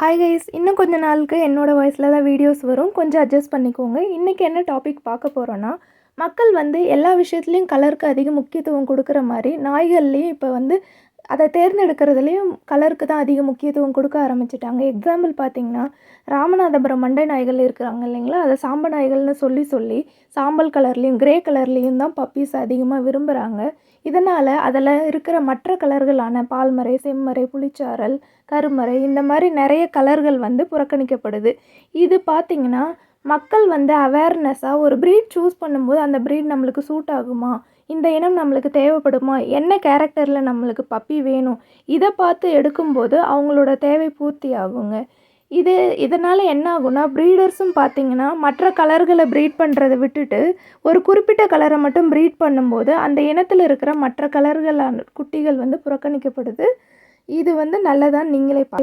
Hi guys இன்னும் கொஞ்ச நாளுக்கு என்னோட வாய்ஸில் தான் வீடியோஸ் வரும். கொஞ்சம் அட்ஜஸ்ட் பண்ணிக்கோங்க. இன்றைக்கி என்ன டாபிக் பார்க்க போகிறோன்னா மக்கள் வந்து எல்லா விஷயத்துலையும் கலருக்கு அதிக முக்கியத்துவம் கொடுக்குற மாதிரி நாய்கள்லேயும் இப்போ வந்து அதை தேர்ந்தெடுக்கிறதுலையும் கலருக்கு தான் அதிக முக்கியத்துவம் கொடுக்க ஆரம்பிச்சிட்டாங்க. எக்ஸாம்பிள் பார்த்தீங்கன்னா ராமநாதபுரம் மண்டை நாய்கள் இருக்கிறாங்க இல்லைங்களா? அதை சாம்ப நாய்கள்னு சொல்லி சொல்லி சாம்பல் கலர்லேயும் கிரே கலர்லேயும் தான் பப்பீஸ் அதிகமாக விரும்புகிறாங்க இதனால் அதில் இருக்கிற மற்ற கலர்களான பால்மறை செம்மறை புளிச்சாரல் கருமறை இந்த மாதிரி நிறைய கலர்கள் வந்து புறக்கணிக்கப்படுது. இது பார்த்திங்கன்னா மக்கள் வந்து அவேர்னஸாக ஒரு ப்ரீட் சூஸ் பண்ணும்போது அந்த ப்ரீட் நம்மளுக்கு சூட் ஆகுமா? இந்த இனம் நம்மளுக்கு தேவைப்படுமா? என்ன கேரக்டரில் நம்மளுக்கு பப்பி வேணும்? இதை பார்த்து எடுக்கும்போது அவங்களோட தேவை பூர்த்தி ஆகுங்க. இது இதனால் என்ன ஆகும்னா ப்ரீடர்ஸும் பார்த்திங்கன்னா மற்ற கலர்களை ப்ரீட் பண்ணுறதை விட்டுட்டு ஒரு குறிப்பிட்ட கலரை மட்டும் ப்ரீட் பண்ணும்போது அந்த இனத்தில் இருக்கிற மற்ற கலர்களான குட்டிகள் வந்து புறக்கணிக்கப்படுது. இது வந்து நல்லதான் நீங்களே பா